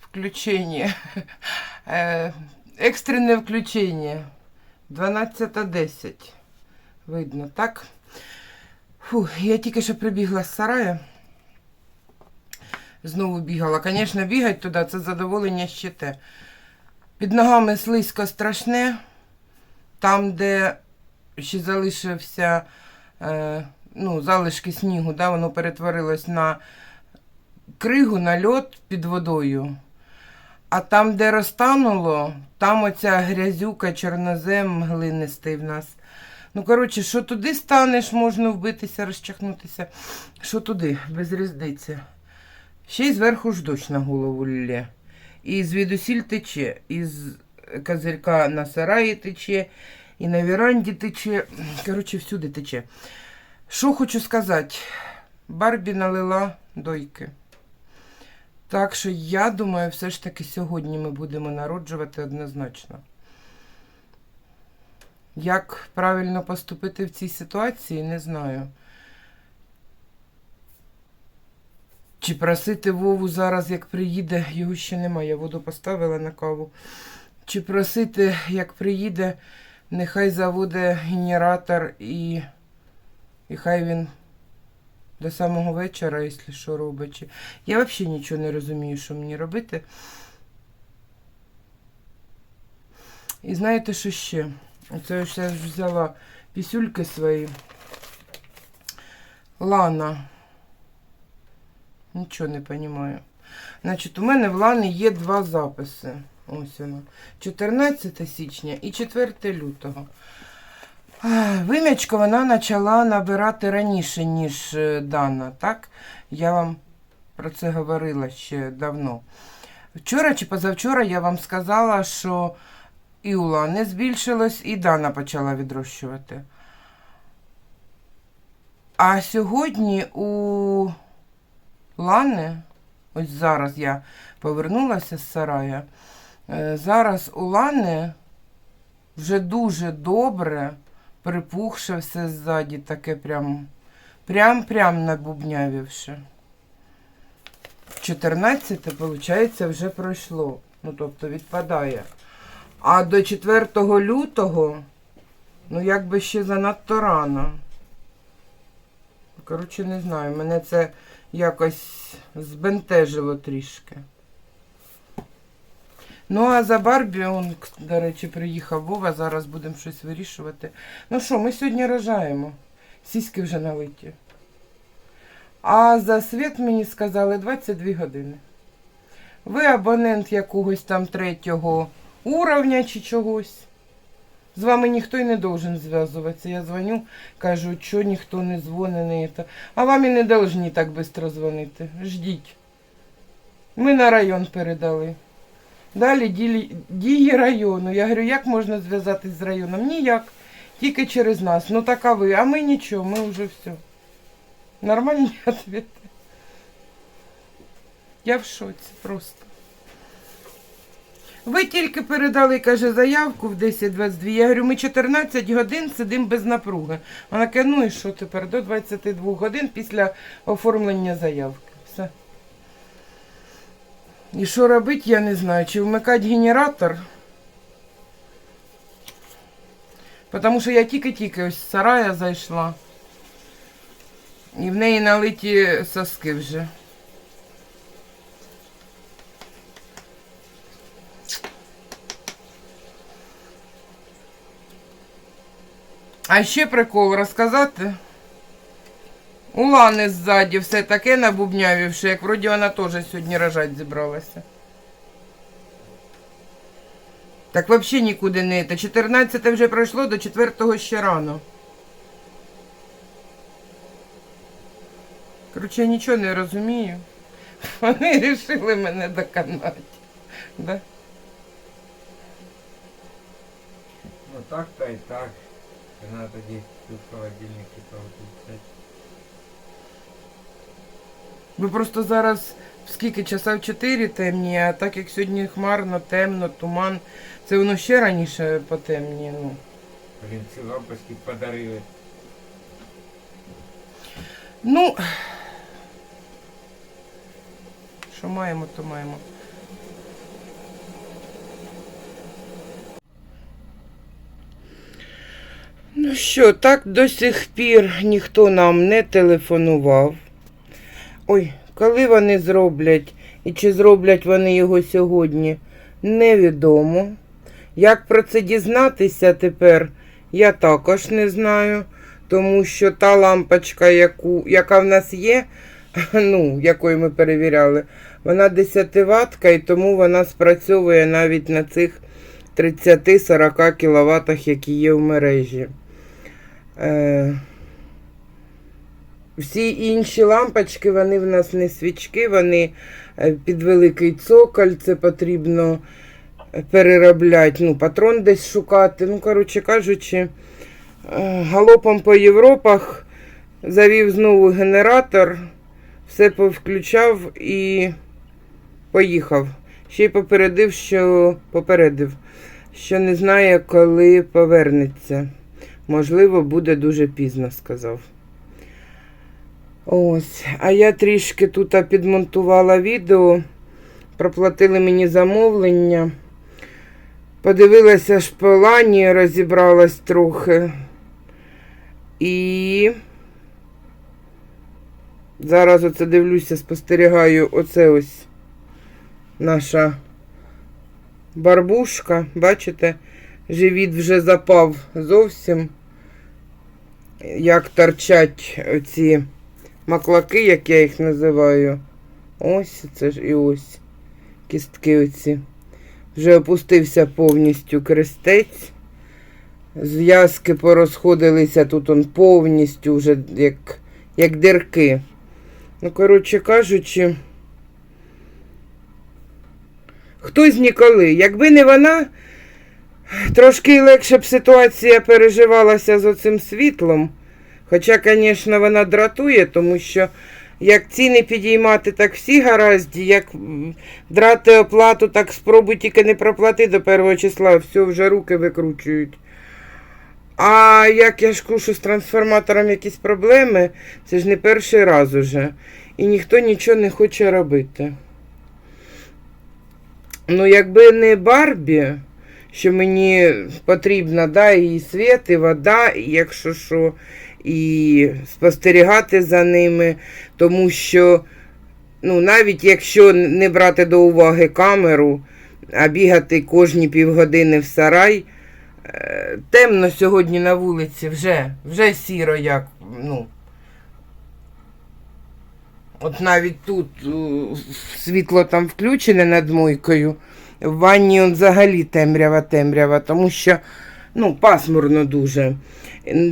Включення. Е, Екстрене включення. 12.10. Видно, так? Фу, я тільки що прибігла з сараю. Знову бігала. Звісно, бігати туди це задоволення ще те. Під ногами слизько страшне. Там, де ще залишився е, ну, залишки снігу, да, воно перетворилось на кригу, на льот під водою. А там, де розтануло, там оця грязюка, чорнозем глинистий в нас. Ну, коротше, що туди станеш, можна вбитися, розчахнутися. Що туди, без різниці. Ще й зверху ж дощ на голову лє. І звідусіль тече, і з козирька на сараї тече, і на віранді тече. Коротше, всюди тече. Що хочу сказати? Барбі налила дойки. Так що я думаю, все ж таки сьогодні ми будемо народжувати однозначно. Як правильно поступити в цій ситуації, не знаю. Чи просити Вову зараз, як приїде, його ще немає, я воду поставила на каву. Чи просити, як приїде, нехай заводе генератор і, і хай він до самого вечора, якщо що робить. Я взагалі нічого не розумію, що мені робити. І знаєте, що ще? Оце я ж взяла пісюльки свої. Лана. Нічого не розумію. Значить, у мене в Лани є два записи. Ось воно. 14 січня і 4 лютого. А, Вим'ячко вона почала набирати раніше, ніж е, Дана, так? Я вам про це говорила ще давно. Вчора чи позавчора я вам сказала, що і у Лани збільшилось, і Дана почала відрощувати. А сьогодні у Лани, ось зараз я повернулася з сарая, е, зараз у Лани вже дуже добре припухше все ззаді, таке прям прям-прям набубнявівши. 14, виходить, вже пройшло. Ну, тобто відпадає. А до 4 лютого, ну, якби ще занадто рано. Коротше, не знаю, мене це якось збентежило трішки. Ну, а за Барбі, он, до речі, приїхав Вова, зараз будемо щось вирішувати. Ну що, ми сьогодні рожаємо. Сіськи вже налиті. А за світ мені сказали 22 години. Ви абонент якогось там третього уровня чи чогось. З вами ніхто й не должен зв'язуватися. Я дзвоню, кажу, що ніхто не дзвонить. А вам і не должні так швидко дзвонити. Ждіть. Ми на район передали. Далі дії району. Я говорю, як можна зв'язатись з районом? Ніяк. Тільки через нас. Ну так а ви, а ми нічого, ми вже все. Нормальні відповіді. Я в шоці просто. Ви тільки передали, каже, заявку в 10.22. Я говорю, ми 14 годин сидимо без напруги. Вона каже, ну і що тепер? До 22 годин після оформлення заявки. Все. І що робити, я не знаю. Чи вмикати генератор? Тому що я тільки-тільки ось з сарая зайшла. І в неї налиті соски вже. А ще прикол розказати. У Лани ззаді все таке набубнявівши, як вроді вона теж сьогодні рожать зібралася. Так взагалі нікуди не йти. 14 вже пройшло, до 4 ще рано. Короче, я нічого не розумію. Вони вирішили мене доконати. Да? Ну так то і так. Треба тоді тут в холодильнику повключати. Ви просто зараз скільки часа в 4 темніє, а так як сьогодні хмарно, темно, туман, це воно ще раніше потемніє. Ну. Блін, ці лампочки подарили. Ну, що маємо, то маємо. Що, так до сих пір ніхто нам не телефонував. Ой, коли вони зроблять і чи зроблять вони його сьогодні, невідомо. Як про це дізнатися тепер, я також не знаю тому що та лампочка, яку, яка в нас є, ну, якою ми перевіряли, вона 10 ватка і тому вона спрацьовує навіть на цих 30-40 кВт, які є в мережі. Е, всі інші лампочки, вони в нас не свічки, вони е, під великий цоколь, це потрібно переробляти, ну, патрон десь шукати. Ну, коротше кажучи, е, галопом по Європах завів знову генератор, все повключав і поїхав. Ще й попередив, що попередив, що не знає, коли повернеться. Можливо, буде дуже пізно, сказав. Ось, а я трішки тут підмонтувала відео, проплатили мені замовлення. Подивилася по розібралась трохи. І зараз оце дивлюся, спостерігаю, оце ось наша барбушка. Бачите, живіт вже запав зовсім. Як торчать ці маклаки, як я їх називаю. Ось це ж і ось кістки оці. Вже опустився повністю крестець. Зв'язки порозходилися тут он повністю вже як, як дирки. Ну, коротше кажучи, хтось ніколи. Якби не вона, трошки легше б ситуація переживалася з оцим світлом. Хоча, звісно, вона дратує, тому що як ціни підіймати, так всі гаразді, як драти оплату, так спробуй тільки не проплати до першого числа, все вже руки викручують. А як я ж кушу з трансформатором якісь проблеми, це ж не перший раз уже. І ніхто нічого не хоче робити. Ну, якби не Барбі, що мені потрібна, да, і світ, і вода, і якщо що, і спостерігати за ними, тому що, ну, навіть якщо не брати до уваги камеру, а бігати кожні півгодини в сарай, е, темно сьогодні на вулиці, вже, вже сіро як, ну. От навіть тут світло там включене над мойкою. В ванні он взагалі темрява темрява, тому що ну, пасмурно дуже.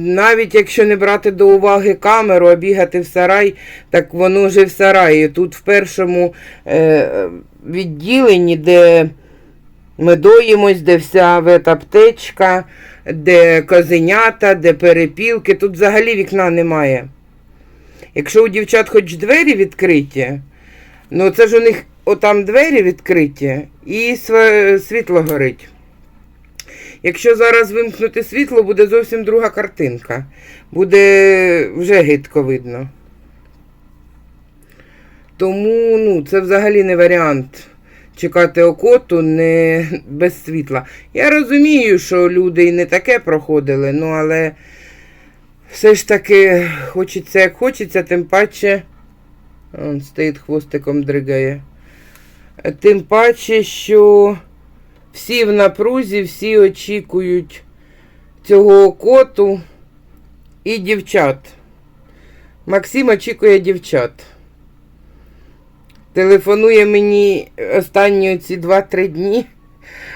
Навіть якщо не брати до уваги камеру, а бігати в сарай, так воно вже в сараї. Тут в першому е, відділенні, де ми доїмось, де вся ветаптечка, де козенята, де перепілки, тут взагалі вікна немає. Якщо у дівчат хоч двері відкриті, ну це ж у них отам двері відкриті і світло горить. Якщо зараз вимкнути світло, буде зовсім друга картинка. Буде вже гидко видно. Тому ну, це взагалі не варіант чекати окоту не без світла. Я розумію, що люди і не таке проходили, ну але все ж таки хочеться, як хочеться, тим паче. Он стоїть хвостиком дригає. Тим паче, що всі в напрузі, всі очікують цього окоту і дівчат. Максим очікує дівчат. Телефонує мені останні ці 2-3 дні.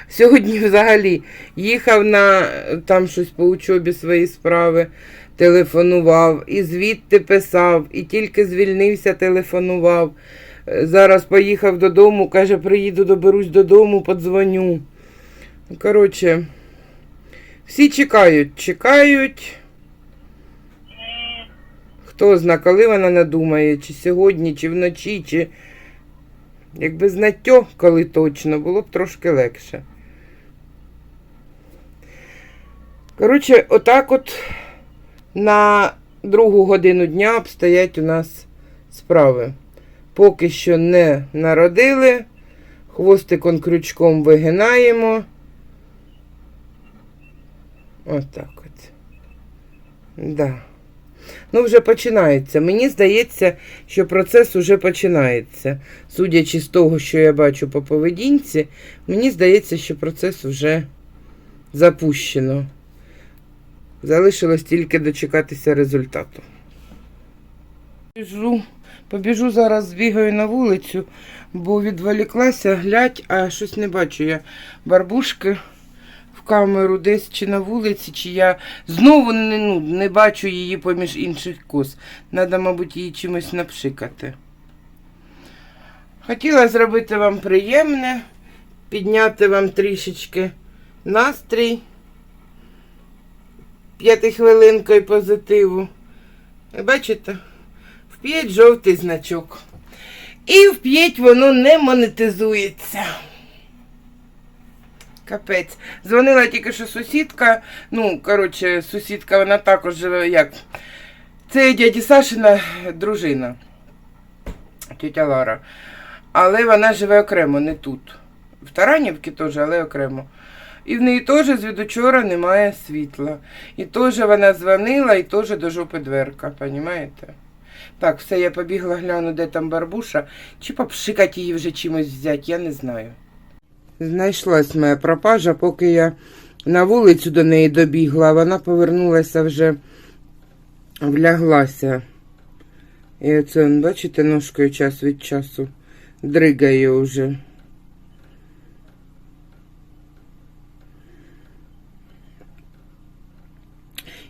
Сьогодні взагалі їхав на там щось по учобі свої справи, телефонував, і звідти писав, і тільки звільнився, телефонував. Зараз поїхав додому, каже, приїду, доберусь додому, подзвоню. Коротше, всі чекають, чекають. Хто зна, коли вона надумає, чи сьогодні, чи вночі, чи Якби знаття, коли точно, було б трошки легше. Коротше, отак от на другу годину дня обстоять у нас справи. Поки що не народили. Хвостиком крючком вигинаємо. Отак от. Да. Ну, вже починається. Мені здається, що процес уже починається. Судячи з того, що я бачу по поведінці, мені здається, що процес вже запущено. Залишилось тільки дочекатися результату. Біжу, побіжу зараз, збігаю на вулицю, бо відволіклася, глядь, а щось не бачу я барбушки в камеру десь чи на вулиці, чи я знову не, ну, не бачу її поміж інших коз. Надо, мабуть, її чимось напшикати. Хотіла зробити вам приємне, підняти вам трішечки настрій п'ятихвилинкою позитиву. Бачите? Вп'ять жовтий значок. І вп'ять воно не монетизується. Капець. Дзвонила тільки що сусідка. Ну, коротше, сусідка, вона також живе як. Це дяді Сашина дружина. Тетя Лара. Але вона живе окремо, не тут. В Таранівці теж, але окремо. І в неї теж звідучора немає світла. І теж вона дзвонила, і теж до жопи дверка, понімаєте? Так, все, я побігла гляну, де там барбуша, чи попшикати її вже чимось взяти, я не знаю. Знайшлась моя пропажа, поки я на вулицю до неї добігла, вона повернулася вже вляглася. І оце, бачите, ножкою час від часу дригає вже.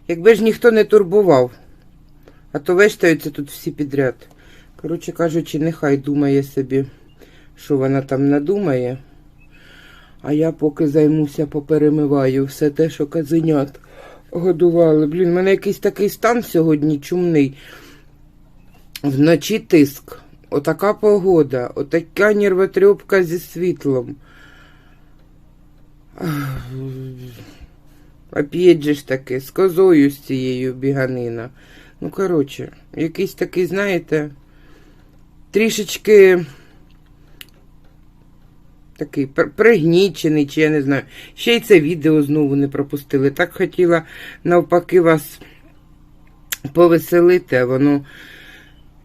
Якби ж ніхто не турбував, а то вештаються тут всі підряд. Коротше кажучи, нехай думає собі, що вона там надумає. А я поки займуся, поперемиваю все те, що казенят годували. Блін, в мене якийсь такий стан сьогодні чумний. Вночі тиск. Отака погода, отака нервотрепка зі світлом. Оп'ять ж таки, з козою з цією біганина. Ну, коротше, якийсь такий, знаєте, трішечки такий пригнічений, чи я не знаю. Ще й це відео знову не пропустили. Так хотіла навпаки вас повеселити, а воно.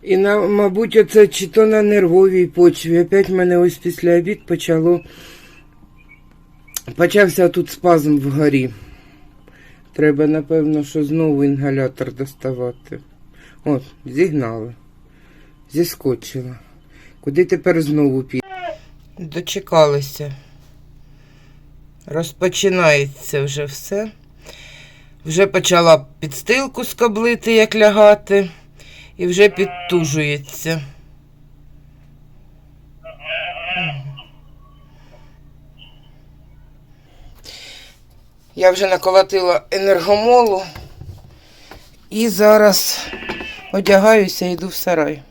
І, на, мабуть, оце чи то на нервовій почві. Опять мене ось після обід почало. Почався тут спазм вгорі. Треба, напевно, що знову інгалятор доставати. От, зігнали. Зіскочила. Куди тепер знову піти? Дочекалися. Розпочинається вже все. Вже почала підстилку скоблити, як лягати, і вже підтужується. Я вже наколотила енергомолу і зараз одягаюся і йду в сарай.